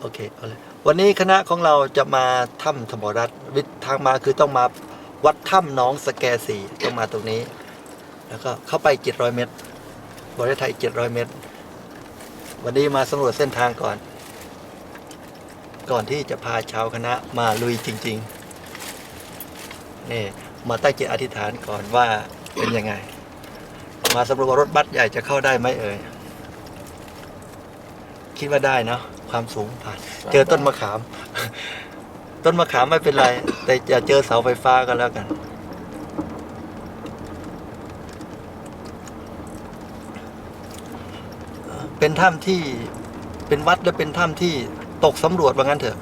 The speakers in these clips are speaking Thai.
โอเคเอาเลยวันนี้คณะของเราจะมาถ้ำธรรมรัตน์วิทย์ทางมาคือต้องมาวัดถ้ำน้องสแกสีต้องมาตรงนี้ แล้วก็เข้าไป 700 เมตรบริเวณไทย 700 เมตร วันนี้มาสำรวจเส้นทางก่อน ก่อนที่จะพาชาวคณะมาลุยจริงๆนี่มาตั้งจิตอธิษฐานก่อนว่าเป็นยังไง มาสำรวจรถบัสใหญ่จะเข้าได้ไหมเอ่ยคิดว่าได้เนาะ ความสูงผ่าน เจอต้นมะขาม ต้นมะขามไม่เป็นไร แต่อย่าเจอเสาไฟฟ้าก็แล้วกัน เป็นถ้ำที่เป็นวัดและเป็นถ้ำที่ตกสำรวจว่างั้นเถอะ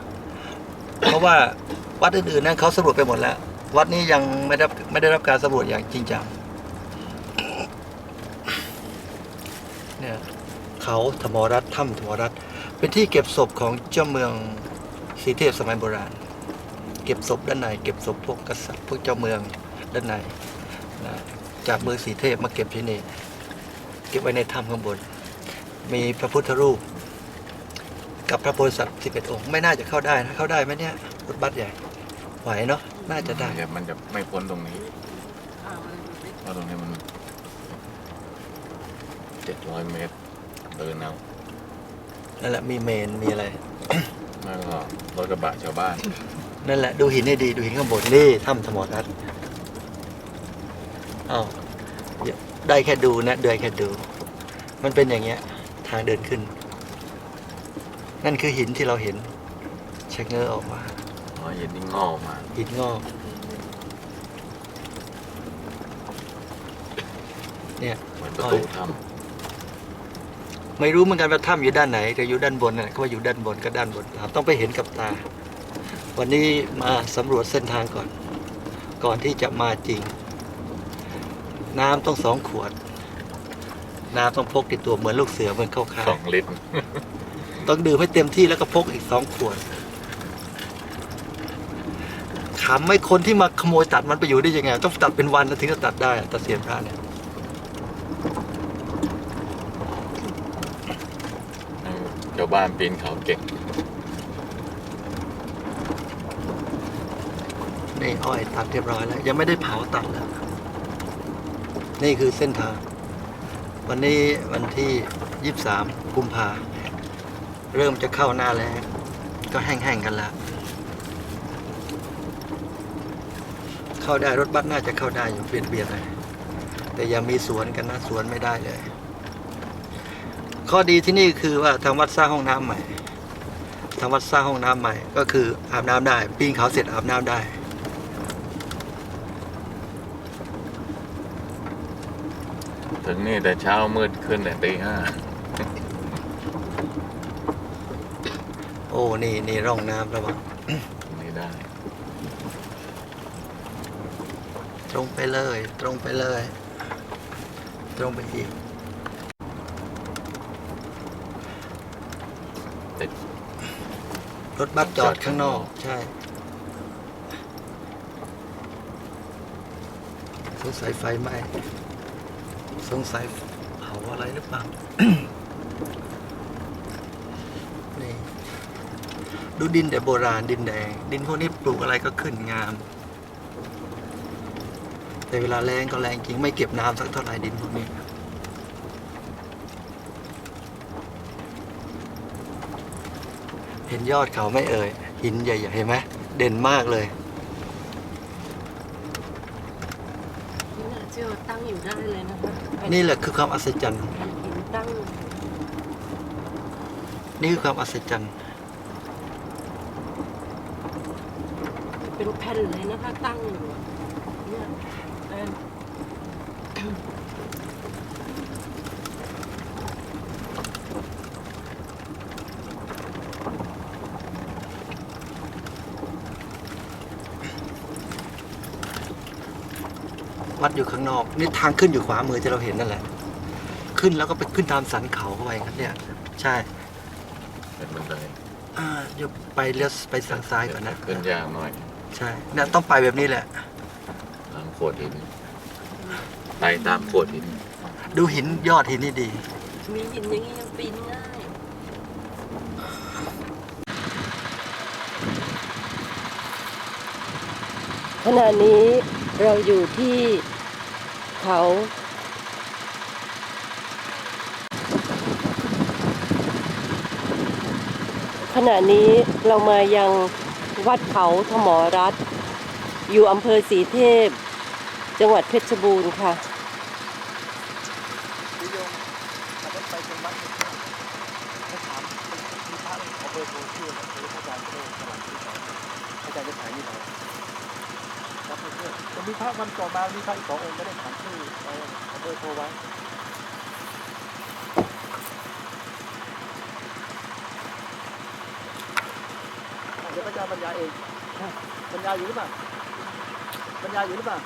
เพราะว่าวัดอื่นๆนั้นเขาสำรวจไปหมดแล้ว วัดนี้ยังไม่ได้ไม่ได้รับการสำรวจอย่างจริงจังเนี่ยเขาธรรมรัตถ้ำธรรมรัต เป็นที่เก็บศพของเจ้าเมืองศรีเทพสมัยโบราณ เก็บศพด้านใน เก็บศพพวกกษัตริย์พวกเจ้าเมืองด้านในนะจากเมืองศรีเทพมาเก็บที่นี่ เก็บไว้ในถ้ำข้างบน มีพระพุทธรูป กับพระโพธิสัตว์สิบเอ็ดองค์ ไม่น่าจะเข้าได้นะเข้าได้ไหมเนี่ยรถบัสใหญ่ไหวเนาะน่าจะได้เดี๋ยวมันจะไม่พ้นตรงนี้เพราะตรงนี้มันเจ็ดร้อยเมตรเดินเอา นั่นแหละมีเมนมีอะไรแล้วก็รถกระบะชาวบ้าน นั่นแหละดูหินให้ดีดูหินข้างบนนี่ถ้ำธรรมรัตน์อ้าวได้แค่ดูนะเดินแค่ดู มันเป็นอย่างเงี้ย ทางเดินขึ้น นั่นคือหินที่เราเห็น เช็คเงอออกมาอ๋อเย็นนี่งอกมาหินงอกเนี่ยเหมือนประตูถ้ ไม่รู้เหมือนกันว่าถ้ำอยู่ด้านไหนแต่อยู่ด้านบนน่ะก็ว่าอยู่ด้านบนก็ด้านบนถามต้องไปเห็นกับตา วันนี้มาสำรวจเส้นทางก่อน ก่อนที่จะมาจริง น้ำต้องสองขวด น้ำต้องพกติดตัวเหมือนลูกเสือเหมือนเข้าค่าำสอยงลิตรต้องดื่มให้เต็มที่แล้วก็พกอีกสองขวดขำไม่คนที่มาขโมยตัดมันไปอยู่ได้ยังไง ต้องตัดเป็นวันนะถึงจะตัดได้อะตัดเสียนพระเนี่ย ชาวบ้านปีนเขาเก่งนี่อ้อยตัดเรียบร้อยแล้วยังไม่ได้เผาตัดแล้วนี่คือเส้นทาง วันนี้วันที่ยี่สามกุมภาเริ่มจะเข้าหน้าแล้ว ก็แห้งๆกันแล้ว เข้าได้รถบัสน่าจะเข้าได้อยู่เบียดเบียดๆหน่อยแต่ยังมีสวนกันนะสวนไม่ได้เลย ข้อดีที่นี่คือว่าทางวัดสร้างห้องน้ำใหม่ ทางวัดสร้างห้องน้ำใหม่ ก็คืออาบน้ำได้ ปีนเขาเสร็จอาบน้ำได้ ถึงนี่แต่เช้ามืดขึ้นแต่ตีห้าโอ้นี่นี่ร่องน้ำระวังตรงนี้ได้ ตรงไปเลย ตรงไปเลย ตรงไปอีก ติด รถบัสจอดข้างนอก ใช่สงสัยไฟไหม้สงสัยเผาอะไรหรือเปล่านี่ดูดินแต่โบราณดินแดง ดินพวกนี้ปลูกอะไรก็ขึ้นงาม แต่เวลาแรงก็แรงจริงไม่เก็บน้ำสักเท่าไหร่ดินพวกนี้ เห็นยอดเขาไหม่เอ่ย หินใหญ่ๆเห็นไหมเด่นมากเลยนี่น่าเชื่อว่าตั้งอยู่ได้เลยนะคะนี่แหละคือความอัศจรรย์ หินตั้งนี่คือความอัศจรรย์ เป็นแผ่นเลยนะคะตั้งอยู่อะเนี่ย อยู่ข้างนอกนี่ทางขึ้นอยู่ขวามือที่เราเห็นนั่นแหละ ขึ้นแล้วก็ไปขึ้นตามสันเขาเข้าไปครับเนี่ย ใช่เป็นบันไดอ่าเดี๋ยวไปเลี้ยวไปสันทรายก่อนนะขึ้นยางหน่อย ใช่เนี่ยต้องไปแบบนี้แหละตามโขดหินไปตามโขดหิน ดูหินยอดหินนี่ดี มีหินอย่างนี้ยังปีนง่ายขณะนี้เราอยู่ที่ เขา ขณะนี้เรามายังวัดเขาธมรัตน์อยู่อำเภอสีเทพ จังหวัดเพชรบูรณ์ค่ะ นิยมขับรถไปจนวัดหนึ่งถ้าถามมีพระเอาเบอร์โทรชื่อหรือพระอาจารย์จะได้สลับที่สองพระอาจารย์จะถ่ายนี่เรารับเพื่อนจะมีพระวัน ต่อมามีพระอีกสององค์ไม่ได้ถามชื่อเอาเบอร์โทรไว้เดี๋ยวพระอาจารย์บรรยายเองบรรยายอยู่หรือเปล่าบรรยายอยู่หรือเปล่า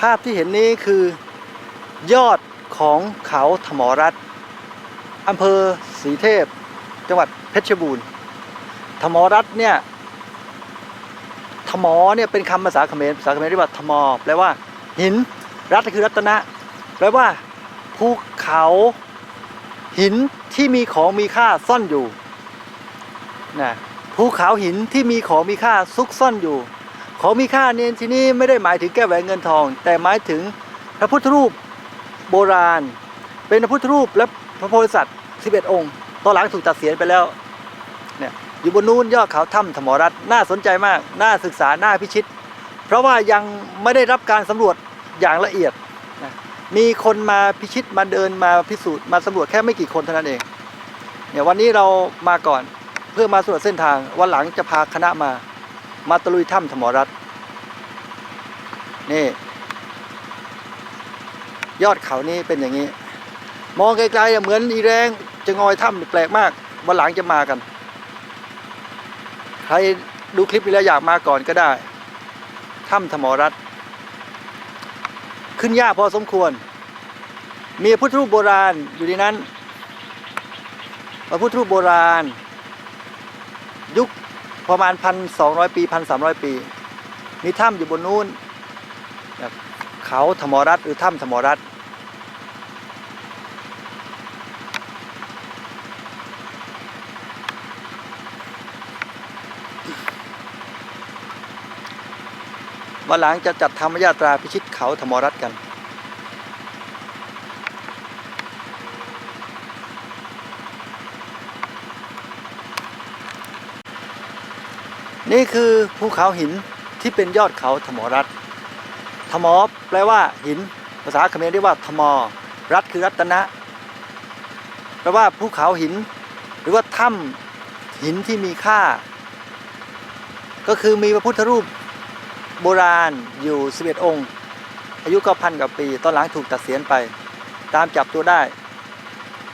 ภาพที่เห็นนี้คือยอดของเขาธมรัตน์อำเภอศรีเทพ จังหวัดเพชรบูรณ์ มรัตเนี่ยธมเนี่ยเป็นคำภาษาเขมรภาษาเขมรเรียกว่าธมแปลว่า หิน รัตคือรัตนะแปลว่าภูเขาหินที่มีของมีค่าซ่อนอยู่นะภูเขาหินที่มีของมีค่าซุกซ่อนอยู่ ของมีค่าเนี่ยที่นี่ไม่ได้หมายถึงแก้วแหวนเงินทอง แต่หมายถึงพระพุทธรูปโบราณ เป็นพระพุทธรูปและพระโพธิสัตว์ 11 องค์ตอนหลังถูกตัดเสียไปแล้วเนี่ย อยู่บนนู้นยอดเขาถ้ำธมรัตน่าสนใจมาก น่าศึกษาน่าพิชิต เพราะว่ายังไม่ได้รับการสำรวจอย่างละเอียดนะมีคนมาพิชิตมาเดินมาพิสูจน์มาสำรวจแค่ไม่กี่คนเท่านั้นเองเนี่ยวันนี้เรามาก่อนเพื่อมาสำรวจเส้นทาง วันหลังจะพาคณะมา มาตะลุยถ้ำธมรัตนี่ ยอดเขานี่เป็นอย่างนี้ มองไกลๆเหมือนอีแรงจะงอยถ้ำแปลกมากวันหลังจะมากัน ใครดูคลิปนี้แล้วอยากมาก่อนก็ได้ถ้ำธมรัตน์ขึ้นยากพอสมควร มีพุทธรูปโบราณอยู่ในนั้นพระพุทธรูปโบราณ ยุคประมาณพันสองร้อยปีพันสามร้อยปี มีถ้ำอยู่บนนู้นเขาธมรัตน์หรือถ้ำธมรัตน์ วันหลังจะจัดธรรมยาตราพิชิตเขาธรรมรัตกัน นี่คือภูเขาหินที่เป็นยอดเขาธมรัตน์ธมอแปลว่าหิน ภาษาเขมรเรียกว่าธมอรัตคือรัตนะ แปลว่าภูเขาหิน หรือว่าถ้ำหินที่มีค่า ก็คือมีพระพุทธรูป โบราณอยู่ 11 องค์ อายุก็พันกว่าปี ตอนหลังถูกตัดเสียนไป ตามจับตัวได้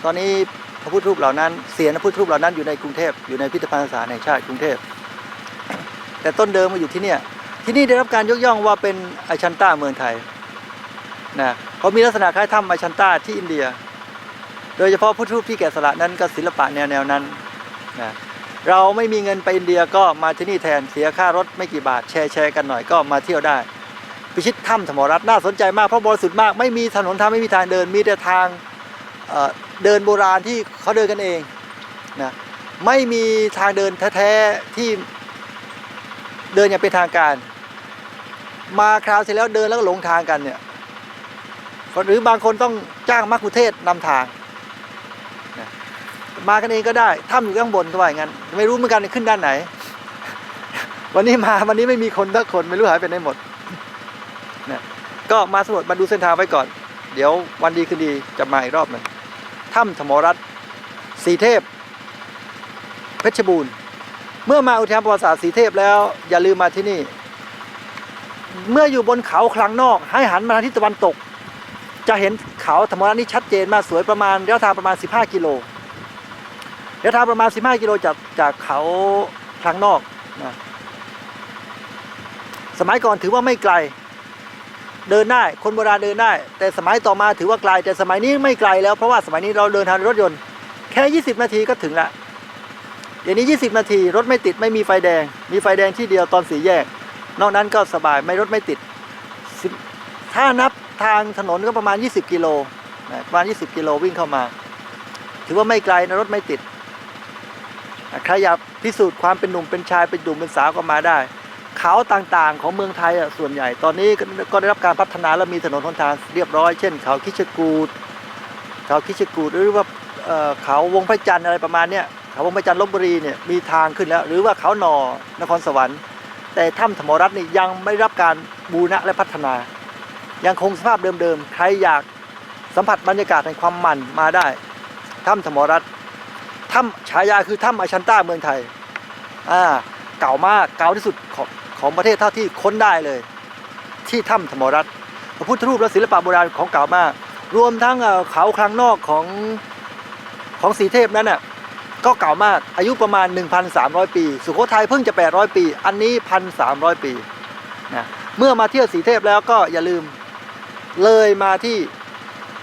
ตอนนี้พระพุทธรูปเหล่านั้นเสียนพระพุทธรูปเหล่านั้นอยู่ในกรุงเทพอยู่ในพิพิธภัณฑ์สถานแห่งชาติกรุงเทพแต่ต้นเดิมมาอยู่ที่เนี่ยที่นี่ได้รับการยกย่องว่าเป็นไอชันต้าเมืองไทยนะเขามีลักษณะคล้ายถ้ำไอชันต้าที่อินเดีย โดยเฉพาะพุทธรูปที่แกะสลักนั้นก็ศิลปะแนวแนวนั้นนะ เราไม่มีเงินไปอินเดียก็มาที่นี่แทนเสียค่ารถไม่กี่บาทแชร์แชร์กันหน่อยก็มาเที่ยวได้ พิชิตถ้ำธรรมรัตน์น่าสนใจมากเพราะบริสุทธิ์มากไม่มีถนนทางไม่มีทางเดินมีแต่ทางเเดินโบราณที่เขาเดินกันเองนะไม่มีทางเดินแท้ๆที่เดินอย่างเป็นทางการ มาคราวเสร็จแล้วเดินแล้วก็หลงทางกันเนี่ยหรือบางคนต้องจ้างมักคุเทศก์นำทาง มากันเองก็ได้ถ้ำอยู่ข้างบนก็ว่าอย่างนั้นไม่รู้เหมือนกันขึ้นด้านไหน วันนี้มาวันนี้ไม่มีคนทักคนไม่รู้หายไปไหนหมดนะก็มาสำรวจมาดูเส้นทางไว้ก่อน เดี๋ยววันดีคืนดีจะมาอีกรอบหนึ่งถ้ำธมรัตน์สีเทพ เพชรบูรณ์ เมื่อมาอุทยานประวัติศาสตร์สีเทพแล้ว อย่าลืมมาที่นี่ เมื่ออยู่บนเขาคลังนอก ให้หันมาทางทิศตะวันตก จะเห็นเขาธรรมรัตน์นี่ชัดเจนมากสวยประมาณระยะทางประมาณ 15 กิโล ระยะทางประมาณ 15 กิโลจากจากเขาคลังนอกนะสมัยก่อนถือว่าไม่ไกล เดินได้คนโบราณเดินได้ แต่สมัยต่อมาถือว่าไกล แต่สมัยนี้ไม่ไกลแล้วเพราะว่าสมัยนี้เราเดินทางรถยนต์ แค่ 20 นาทีก็ถึงละเดี๋ยวนี้ 20 นาที รถไม่ติดไม่มีไฟแดง มีไฟแดงที่เดียวตอนสี่แยก นอกนั้นก็สบายไม่รถไม่ติด ถ้านับทางถนนก็ประมาณ 20 กิโลประมาณ 20 กิโลวิ่งเข้ามา ถือว่าไม่ไกลนะรถไม่ติด ใครอยากพิสูจน์ความเป็นหนุ่มเป็นชายเป็นหนุ่มเป็นสาวก็มาได้ เขาต่างๆของเมืองไทยอะส่วนใหญ่ ตอนนี้ก็ได้รับการพัฒนาและมีถนนหนทางเรียบร้อย เช่น เขาคิชกูดเขาคิชกูดหรือว่าเขาวงพระจันทร์อะไรประมาณเนี้ยเขาวงพระจันทร์ลบบุรีเนี่ยมีทางขึ้นแล้ว หรือว่าเขาหนอนครสวรรค์ แต่ถ้ำธรรมรัตน์นี่ยังไม่รับการบูรณะและพัฒนา ยังคงสภาพเดิมๆใครอยากสัมผัสบรรยากาศแห่งความมันมาได้ถ้ำธรรมรัตน์ ถ้ำฉายาคือถ้ำอาชันต้าเมืองไทยอ่าเก่ามากเก่าที่สุดของของประเทศเท่าที่ค้นได้เลย ที่ถ้ำธรรมรัตน์พระพุทธรูปและศิลปะโบราณของเก่ามาก รวมทั้งเขาคลังนอกของของสีเทพนั้นน่ะก็เก่ามากอายุประมาณ 1,300 ปี สุโขทัยเพิ่งจะ 800 ปี อันนี้ 1,300 ปีนะเมื่อมาเที่ยวสีเทพแล้วก็อย่าลืมเลยมาที่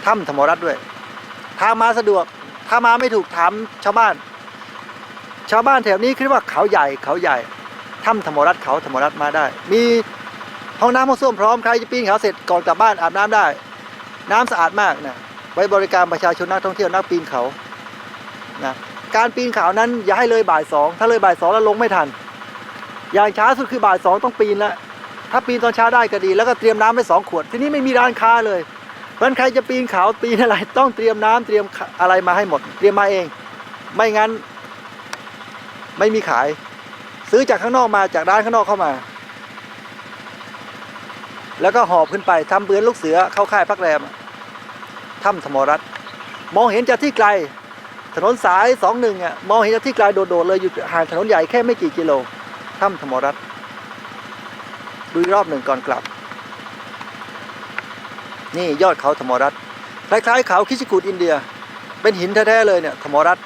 ถ้ำธรรมรัตน์ด้วย ทางมาสะดวก ถ้ามาไม่ถูกถามชาวบ้าน ชาวบ้านแถวนี้คิดว่าเขาใหญ่เขาใหญ่ถ้ำธรรมรัตเขาธรรมรัตมาได้ มีห้องน้ำห้องส้วมพร้อมใครจะปีนเขาเสร็จก่อนกลับบ้านอาบน้ำได้ น้ำสะอาดมากนะไว้บริการประชาชนนักท่องเที่ยวนักปีนเขานะการปีนเขานั้นอย่าให้เลยบ่ายสองถ้าเลยบ่ายสองแล้วลงไม่ทัน อย่างช้าสุดคือบ่ายสองต้องปีนแล้วถ้าปีนตอนเช้าได้ก็ดี แล้วก็เตรียมน้ำไว้สองขวด ที่นี่ไม่มีร้านค้าเลย เพราะใครจะปีนเขาปีนอะไรต้องเตรียมน้ำเตรียมอะไรมาให้หมด เตรียมมาเอง ไม่งั้น ไม่มีขาย ซื้อจากข้างนอกมาจากร้านข้างนอกเข้ามา แล้วก็หอบขึ้นไปทำเบือนลูกเสือเข้าค่ายพักแรมถ้ำธรรมรัตมองเห็นจากที่ไกล ถนนสายสองหนึ่งอะมองเห็นจากที่ไกลโดดๆเลยอยู่ห่างถนนใหญ่แค่ไม่กี่กิโลถ้ำธรรมรัตดูรอบหนึ่งก่อนกลับ นี่ยอดเขาธรรมรัตคล้ายๆเขาคิชิกูดอินเดีย เป็นหินแท้ๆเลยเนี่ยธรรมรัต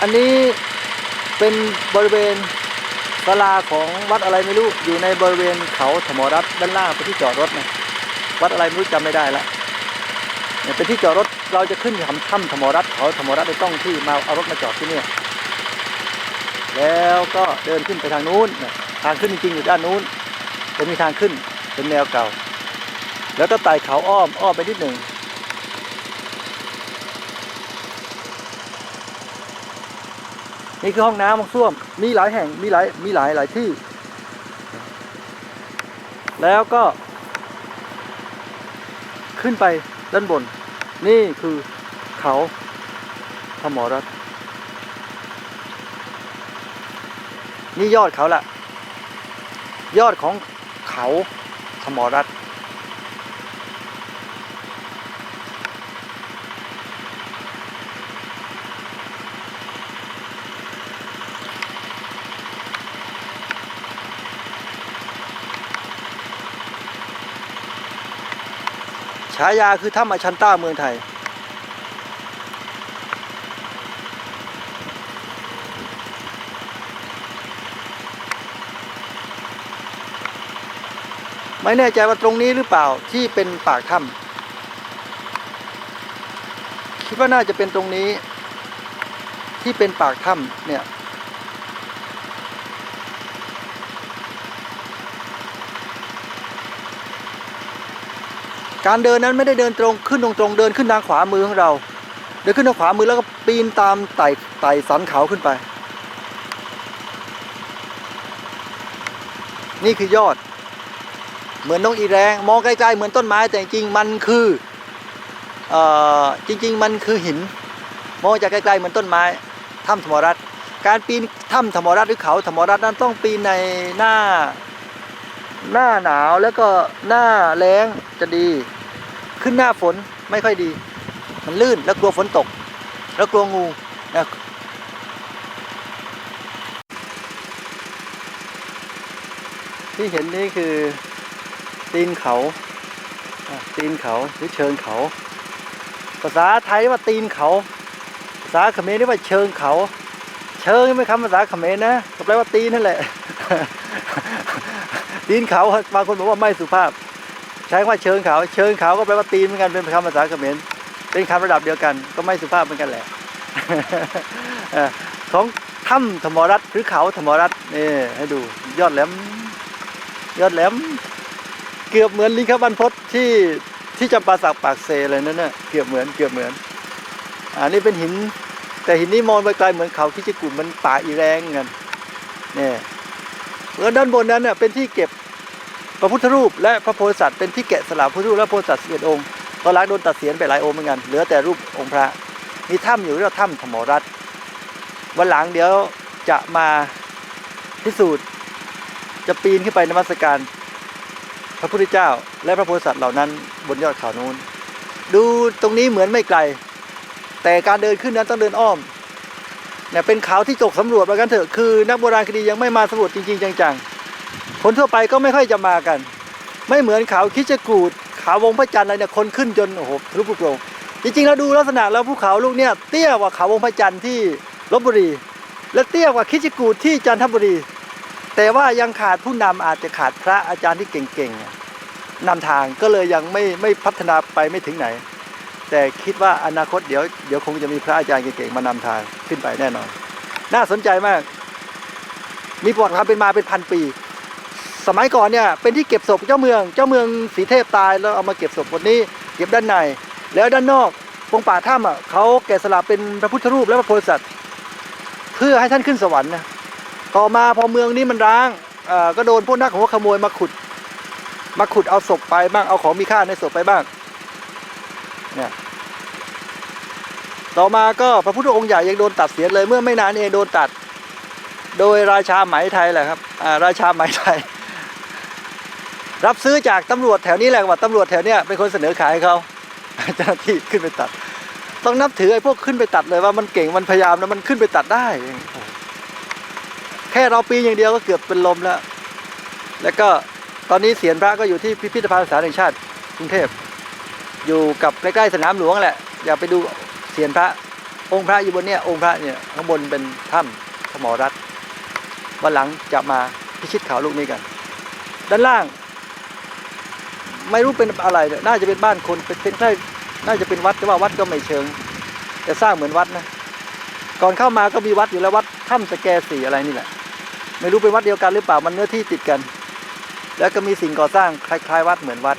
อันนี้เป็นบริเวณศาลาของวัดอะไรไม่รู้อยู่ในบริเวณเขาธรรมรัตด้านล่างเป็นที่จอดรถนะวัดอะไรไม่รู้จำไม่ได้ละเนี่ยเป็นที่จอดรถเราจะขึ้นถ้ำถ้ำธรรมรัตเขาธรรมรัตน์ได้ต้องที่มาเอารถมาจอดที่นี่ แล้วก็เดินขึ้นไปทางนู้นทางขึ้นจริงๆอยู่ด้านนู้นจะมีทางขึ้นเป็นแนวเก่า แล้วก็ไต่เขาอ้อมอ้อมไปนิดหนึ่งนี่คือห้องน้ำห้องส้วม มีหลายแห่ง มีหลาย มีหลายหลายที่ แล้วก็ ขึ้นไปด้านบน นี่คือเขาธรรมรัตน์ นี่ยอดเขาละยอดของเขาธรรมรัตฉายาคือถ้ำอชันต้าเมืองไทย ไม่แน่ใจว่าตรงนี้หรือเปล่าที่เป็นปากถ้ำคิดว่าน่าจะเป็นตรงนี้ ที่เป็นปากถ้ำเนี่ยการเดินนั้นไม่ได้เดินตรงขึ้นตรงๆเดินขึ้นทางขวามือของเรา เดินขึ้นทางขวามือแล้วก็ปีนตามไต่ไต่สันเขาขึ้นไป นี่คือยอด เหมือนนกอีแรงมองไกลๆเหมือนต้นไม้แต่จริงๆมันคือเออจริง ๆ มันคือหิน มองจากไกลๆเหมือนต้นไม้ถ้ำธรรมรัตน์การปีนถ้ำธรรมรัตน์หรือเขาธรรมรัตน์นั้นต้องปีนในหน้าหน้าหนาวแล้วก็หน้าแล้งจะดี ขึ้นหน้าฝนไม่ค่อยดี มันลื่นแล้วกลัวฝนตก แล้วกลัวงูนะที่เห็นนี่คือ ตีนเขาตีนเขาหรือเชิงเขา ภาษาไทยเรียกว่าตีนเขา ภาษาเขมรเรียกว่าเชิงเขา เชิงไม่คำภาษาเขมรนะก็แปลว่าตีนนั่นแหละ ตีนเขาบางคนบอกว่าไม่สุภาพ ใช้คำว่าเชิงเขา เชิงเขาก็แปลว่าตีนเหมือนกันเป็นคำภาษาเขมรเป็นคำระดับเดียวกัน ก็ไม่สุภาพเหมือนกันแหละของถ้ำธรรมรัตน์หรือเขาธรรมรัตน์นี่ให้ดูยอดแหลม ยอดแหลม เกือบเหมือนลิงคบรรพตที่ที่จำปาสักปากเซเลยนั่นน่ะเกือบเหมือนเกือบเหมือน อันนี้เป็นหิน แต่หินนี้มองไปไกลเหมือนเขาคิจิกุมันป่าอีแรงกันเนี่ยแล้วด้านบนนั้นเน่ะเป็นที่เก็บพระพุทธรูป และพระโพธิสัตว์เป็นที่แกะสลักพระพุทธรูปและโพธิสัตว์สิบเอ็ดองค์ตอนหลังโดนตัดเสียนไปหลายองค์เหมือนกันเหลือแต่รูปองค์พระมีถ้ำอยู่เรียกว่ถ้ำธรรมรัตน์วันหลังเดี๋ยวจะมาพิสูจน์จะปีนขึ้นไปนมัสการ พระพุทธเจ้า และพระโพธิสัตว์เหล่านั้นบนยอดเขานู้น ดูตรงนี้เหมือนไม่ไกล แต่การเดินขึ้นนั้นต้องเดินอ้อมเนี่ยเป็นเขาที่ตกสำรวจมากันเถอะคือนักโบราณคดียังไม่มาสำรวจจริงๆ จังๆ คนทั่วไปก็ไม่ค่อยจะมากัน ไม่เหมือนเขาคิดจะกูดเขาวงพระจันทร์อะไรเนี่ยคนขึ้นจนโอ้โหทะลุปุโปรงจริงๆเราดูลักษณะแล้วภูเขาลูกเนี่ยเตี้ยกว่าเขาวงพระจันทร์ที่ลบบุรี และเตี้ยกว่าคิดจะกูดที่จันทบุรี แต่ว่ายังขาดผู้นำอาจจะขาดพระอาจารย์ที่เก่งๆนำทางก็เลยยังไม่ไม่พัฒนาไปไม่ถึงไหน แต่คิดว่าอนาคตเดี๋ยวเดี๋ยวคงจะมีพระอาจารย์เก่งๆมานำทางขึ้นไปแน่นอน น่าสนใจมาก มีประวัติความเป็นมาเป็นพันปี สมัยก่อนเนี่ยเป็นที่เก็บศพเจ้าเมืองเจ้าเมืองสีเทพตายแล้วเอามาเก็บศพบนนี้ เก็บด้านใน แล้วด้านนอกตรงป่าถ้ำอะเขาแกะสลักเป็นพระพุทธรูปและพระโพธิสัตว์ เพื่อให้ท่านขึ้นสวรรค์นะ ต่อมาพอเมืองนี้มันร้างก็โดนพวกนักหัวขโมยมาขุด มาขุดเอาศพไปบ้างเอาของมีค่าในศพไปบ้างเนี่ยต่อมาก็พระพุทธองค์ใหญ่ยังโดนตัดเสียเลยเมื่อไม่นานเองโดนตัด โดยราชาไหมไทยแหละครับราชาไหมไทย รับซื้อจากตำรวจแถวนี้แหละว่าตำรวจแถวเนี้ยเป็นคนเสนอขายเขาเจ้าหน้าที่ขึ้นไปตัด ต้องนับถือไอ้พวกขึ้นไปตัดเลยว่ามันเก่งมันพยายามแล้วมันขึ้นไปตัดได้ แค่เราปีนอย่างเดียวก็เกือบเป็นลมแล้ว แล้วก็ตอนนี้เสียนพระก็อยู่ที่พิพิธภัณฑ์สถานแห่งชาติกรุงเทพ อยู่กับใกล้ๆสนามหลวงแหละ อยากไปดูเสียนพระ องค์พระอยู่บนเนี้ยองค์พระเนี่ยข้างบนเป็นถ้ำสมอรัตวันหลังจะมาพิชิตเขาลูกนี้กัน ด้านล่าง ไม่รู้เป็นอะไร น่าจะเป็นบ้านคนเป็นเป็นใกล้น่าจะเป็นวัดแต่ว่าวัดก็ไม่เชิง แต่สร้างเหมือนวัดนะ ก่อนเข้ามาก็มีวัดอยู่แล้ววัดถ้ำสแกสีอะไรนี่แหละ ไม่รู้เป็นวัดเดียวกันหรือเปล่ามันเนื้อที่ติดกัน แล้วก็มีสิ่งก่อสร้างคล้ายๆ วัดเหมือนวัด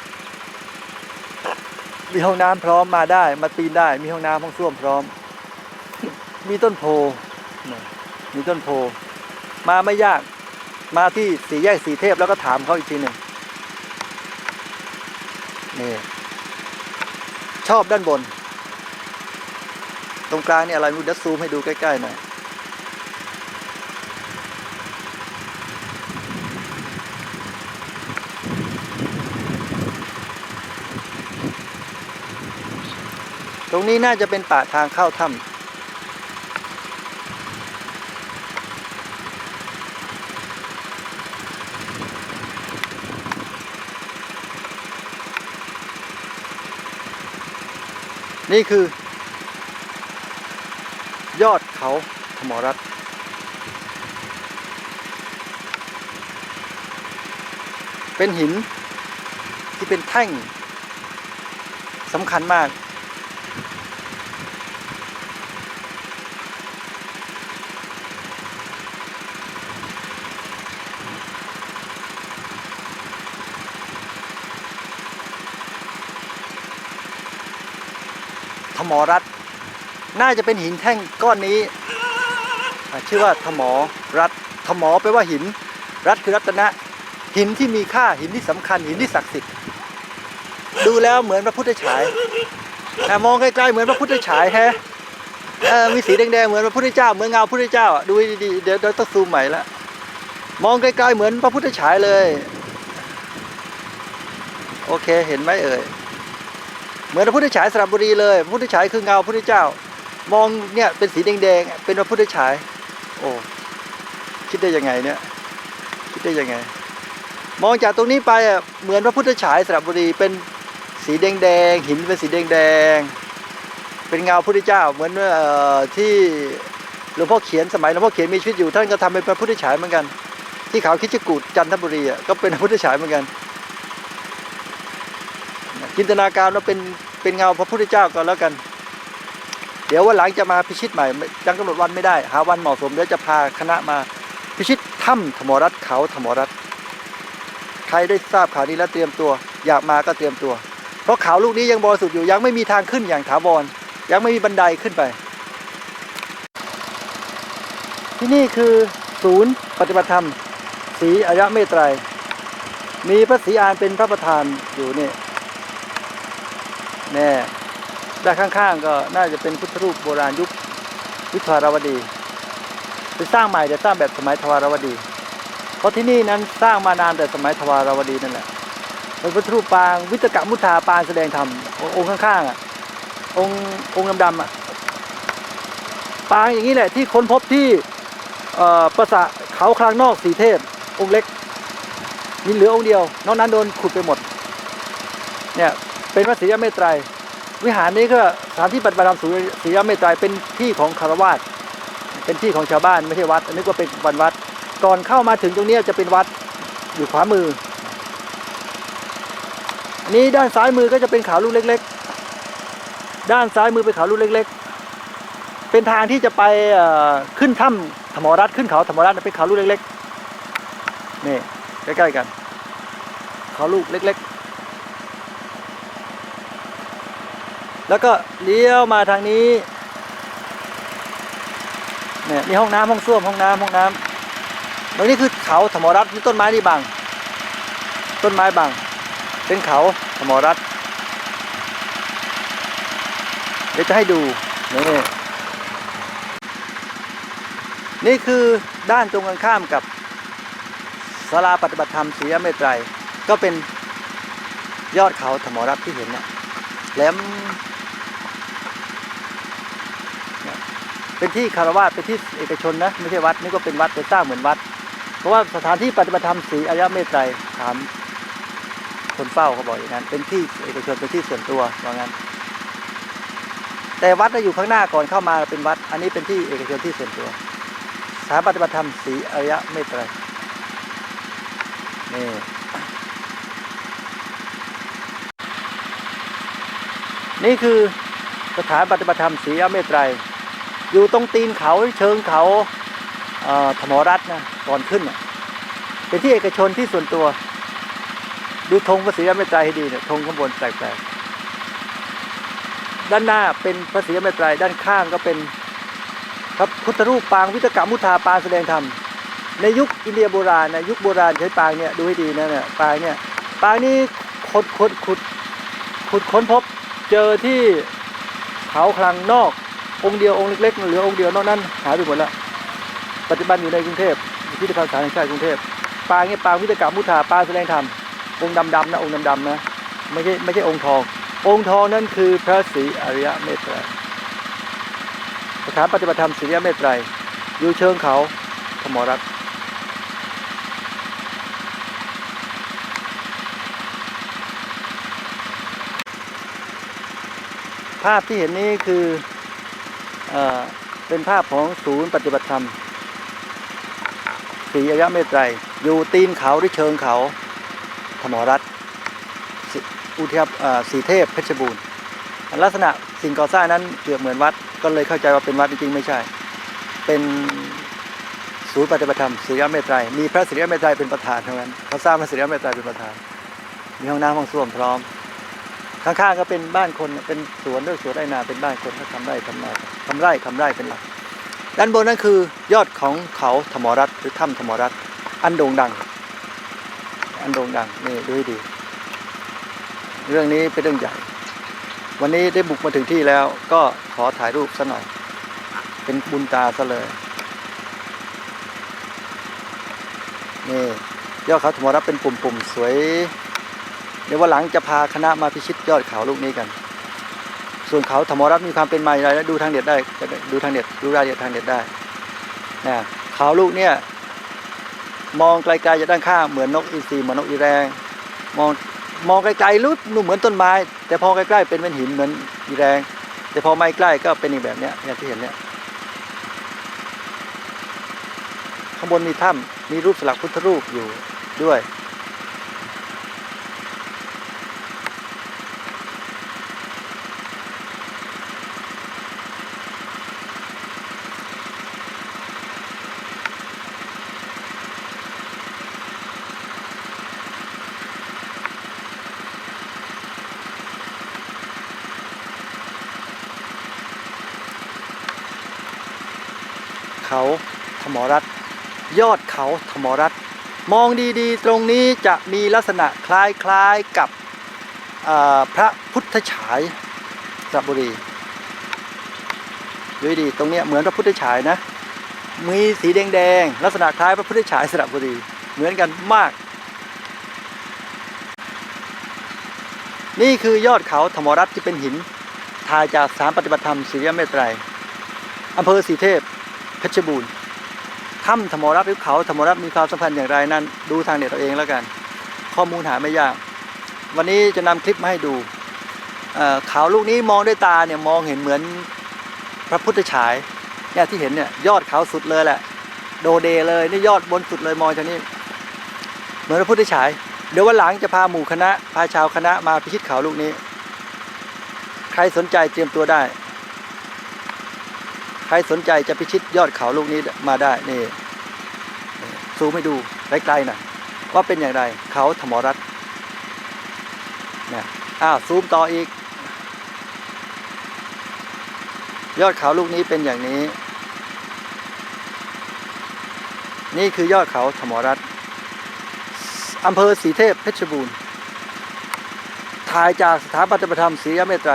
มีห้องน้ำพร้อมมาได้มาปีนได้ มีห้องน้ำห้องส้วมพร้อม มีต้นโพมีต้นโพ มาไม่ยากมาที่สี่แยกสีเทพแล้วก็ถามเขาอีกทีหนึ่งนี่ชอบด้านบน ตรงกลางนี่อะไรไมูเดี๋ยวซูมให้ดูใกล้ๆหน่อย ตรงนี้น่าจะเป็นป่าทางเข้าถ้ำนี่คือ ยอดเขาธมรัตเป็นหินที่เป็นแท่งสำคัญมาก ธมรัตน์น่าจะเป็นหินแท่งก้อนนี้ ชื่อว่าธมรัตน์ธมแปลว่าหิน รัตน์คือรัตนะ หินที่มีค่าหินที่สำคัญหินที่ศักดิ์สิทธิ์ ดูแล้วเหมือนพระพุทธฉายอ่มองใกล้ๆเหมือนพระพุทธฉายแฮะมีสีแดงๆเหมือนพระพุทธเจ้า เหมือนเงาพระพุทธเจ้าดูดีๆเดี๋ยวเดี๋ยวต้องซูมใหม่ละมองไกลๆเหมือนพระพุทธฉายเลย โอเคเห็นไหมเอ่ย เหมือนพระพุทธฉายสระบุรีเลยพระพุทธฉายคือเงาพระพุทธเจ้า มองเนี่ยเป็นสีแดงๆเป็นพระพุทธฉาย โอ้คิดได้ยังไงเนี่ยคิดได้ยังไง มองจากตรงนี้ไปอะเหมือนพระพุทธฉายสระบุรีเป็นสีแดงๆหินเป็นสีแดงๆเป็นเงาพระพุทธเจ้า เหมือนออที่หลวงพ่อเขียนสมัยหลวงพ่อเขียนมีชีวิตอยู่ท่านก็ทำเป็นพระพุทธฉายเหมือนกัน ที่เขาคิดจกูดจันทบุรีอะก็เป็นพระพุทธฉายเหมือนกัน จินตนาการว่าเป็นเป็นเงาพระพุทธเจ้าก็แล้วกัน เดี๋ยววันหลังจะมาพิชิตใหม่ยังกำหนดวันไม่ได้ หาวันเหมาะสมเดี๋ยวจะพาคณะมาพิชิตถ้ำธมรัตเขาธมรัตใครได้ทราบข่าวนี้แล้วเตรียมตัว อยากมาก็เตรียมตัว เพราะเขาลูกนี้ยังบริสุทธิ์อยู่ยังไม่มีทางขึ้นอย่างถาวรยังไม่มีบันไดขึ้นไป ที่นี่คือศูนย์ปฏิบัติธรรมศรีอริยเมตไตรมีพระศรีอานเป็นพระประธานอยู่นี่ แน่ด้านข้างๆ ก็น่าจะเป็นพุทธรูปโบราณยุควิทวารวดีเป็นสร้างใหม่แต่สร้างแบบสมัยทวารวดี เพราะที่นี่นั้นสร้างมานานแต่สมัยทวารวดีนั่นแหละเป็นพุทธรูปปางวิตกะมุทาปางแสดงธรรมองค์ข้างๆอะองค์องค์ดำๆอะปางอย่างนี้แหละที่ค้นพบที่ปราสาเขาคลางนอกสีเทพ องค์เล็กมีเหลือองค์เดียวนอกนั้นโดนขุดไปหมดเนี่ย เป็นพระศรีอเมตไตรยวิหารนี้ก็สถานที่ปฏิบัติธรรมศรีอเมตไตรยเป็นที่ของคารวาสเป็นที่ของชาวบ้านไม่ใช่วัดอันนี้ก็เป็นวันวัด ก่อนเข้ามาถึงตรงนี้จะเป็นวัดอยู่ขวามืออันนี้ด้านซ้ายมือก็จะเป็นเขาลูกเล็ก ๆ ด้านซ้ายมือเป็นเขาลูกเล็ก ๆ เป็นทางที่จะไปขึ้นถ้ำธรรมรัตขึ้นเขาธรรมรัตเป็นเขาลูกเล็กๆนี่ใกล้ๆกัน เขาลูกเล็ก ๆ แล้วก็เลี้ยวมาทางนี้เนี่ยนี่ห้องน้ำห้องส้วมห้องน้ำห้องน้ำตรงนี้คือเขาธรรมรัตน์นี่ต้นไม้นี่บัง ต้นไม้บัง เป็นเขาธรรมรัตน์เดี๋ยวจะให้ดูนี่นี่คือด้านตรงกันข้ามกับศาลาปฏิบัติธรรมศรีอเมตไตรก็เป็นยอดเขาธรรมรัตน์ที่เห็นเนี่ยแหลมเนี่ย เป็นที่คารวะเป็นที่เอกชนนะไม่ใช่วัดนี่ก็เป็นวัดแต่สร้างเหมือนวัด เพราะว่าสถานที่ปฏิบัติธรรมศรีอริยเมตไตรถามคนเฝ้าเขาบอกอย่างนั้น เป็นที่เอกชนเป็นที่ส่วนตัวว่างั้น แต่วัดน่ะอยู่ข้างหน้าก่อนเข้ามาเป็นวัด อันนี้เป็นที่เอกชนที่ส่วนตัวสถานปฏิบัติธรรมศรีอริยเมตไตรนี่นี่คือสถานปฏิบัติธรรมศรีอเมตไตรย อยู่ตรงตีนเขาเชิงเขาธรรมรัตน์นะก่อนขึ้นเป็นที่เอกชนที่ส่วนตัว ดูธงพระศรีอเมตไตรยให้ดีเนี่ยธงข้างบนแปลกๆด้านหน้าเป็นพระศรีอเมตไตรยด้านข้างก็เป็นพระพุทธรูปปางวิตกรรมุทาปางแสดงธรรมในยุคอินเดียโบราณนะยุคโบราณใช้ปางเนี่ยดูให้ดีนะเนี่ยปางเนี่ยปางนี้ขุดขุดขุดขุดค้นพบเจอที่เขาคลังนอก องค์เดียวองค์เล็กๆเหลือองค์เดียวนอกนั้นหายไปหมดแล้วปัจจุบันอยู่ในกรุงเทพพิพิธภัณฑ์สถานแห่งชาติกรุงเทพปางเนี่ยปางวิตกรรมมุทาปางแสดงธรรมองค์ดำๆนะองค์ดำๆนะไม่ใช่ไม่ใช่องค์ทอง องค์ทองนั่นคือพระศรีอริยเมตไตรสถานปฏิบัติธรรมศรีอริยเมตไตรอยู่เชิงเขาธมรัตภาพที่เห็นนี้คือ เป็นภาพของศูนย์ปฏิบัติธรรมศรีอริยเมตไตรอยู่ตีนเขาหรือเชิงเขาธรรมรัตน์อุทยเอ่อสีเทพเพชรบูรณ์ลักษณะสิ่งก่อสร้างนั้นเกือบเหมือนวัด ก็เลยเข้าใจว่าเป็นวัดจริงๆไม่ใช่ เป็นศูนย์ปฏิบัติธรรมศรีอริยเมตไตรมีพระศรีอริยเมตไตรเป็นประธานเท่านั้นเขาสร้างพระศรีอริยเมตไตรเป็นประธาน มีห้องน้ำห้องส้วมพร้อม ข้างๆก็เป็นบ้านคนเป็นสวนด้วยสวนไรนาเป็นบ้านคนเขาทำไร่ทำนาทำไร่ทำไร่เป็นหลักด้านบนนั่นคือยอดของเขาธรรมรัตหรือถ้ำธรรมรัตอันโด่งดัง อันโด่งดังนี่ดูให้ดี เรื่องนี้เป็นเรื่องใหญ่ วันนี้ได้บุกมาถึงที่แล้ว ก็ขอถ่ายรูปซะหน่อย เป็นบุญตาซะเลยนี่ยอดเขาธรรมรัตเป็นปุ่มๆสวย เดี๋ยววันหลังจะพาคณะมาพิชิตยอดเขาลูกนี้กัน ส่วนเขาธรรมรัตน์มีความเป็นมาอย่างไรแล้วดูทางเน็ตได้ดูทางเน็ตดูรายละเอียดทางเน็ตได้นะเขาลูกเนี่ยมองไกลๆจากด้านข้างเหมือนนกอีซีเหมือนนกอีแรงมองมองไกลๆลุดนูเหมือนต้นไม้ แต่พอใกล้ๆเป็นเป็นหินเหมือนอีแรง แต่พอไม่ใกล้ก็เป็นอีกแบบเนี้ยอย่างที่เห็นเนี่ยข้างบนมีถ้ำมีรูปสลักพุทธรูปอยู่ด้วย เขาธมรัตน์ ยอดเขาธรรมรัตน์มองดีๆ ตรงนี้จะมีลักษณะคล้ายๆกับพระพุทธฉายสระบุรีดูดีตรงเนี้ยเหมือนพระพุทธฉายนะมีสีแดงๆลักษณะคล้ายพระพุทธฉายสระบุรี เหมือนกันมาก นี่คือยอดเขาธรรมรัตน์ที่เป็นหินทายจากสารปฏิบัติธรรมศิริยเมตไตรอำเภอสีเทพเพชรบูรณ์ ถ้ำธรรมรัตน์หรือเขาธรรมรัตน์มีความสัมพันธ์อย่างไรนั้น ดูทางเน็ตเอาเองแล้วกัน ข้อมูลหาไม่ยาก วันนี้จะนำคลิปมาให้ดูเขาลูกนี้มองด้วยตาเนี่ยมองเห็นเหมือนพระพุทธฉายเนี่ยที่เห็นเนี่ยยอดเขาสุดเลยแหละ โดเดเลยนี่ยอดบนสุดเลยมองจากนี้ เหมือนพระพุทธฉาย เดี๋ยววันหลังจะพาหมู่คณะพาชาวคณะมาพิชิตเขาลูกนี้ ใครสนใจเตรียมตัวได้ ครสนใจจะพิชิตยอดเขาลูกนี้มาได้นี่ซูมให้ดูไกลๆน่อยว่าเป็นอย่างไรเขาธรรมรัตน์เนี่ยอ้าวซูมต่ออีก ยอดเขาลูกนี้เป็นอย่างนี้ นี่คือยอดเขาธรรมรัตน์อำเภอสีเทพเพชรบูรณ์ถ่ายจากสถาปัตยธรรมศรียเมตไตร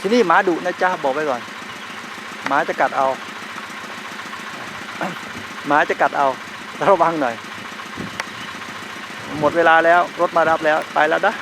ที่นี่หมาดุนะจ๊ะบอกไว้ก่อน หมาจะกัดเอาหมาจะกัดเอาระวังหน่อย หมดเวลาแล้วรถมารับแล้วไปแล้วนะ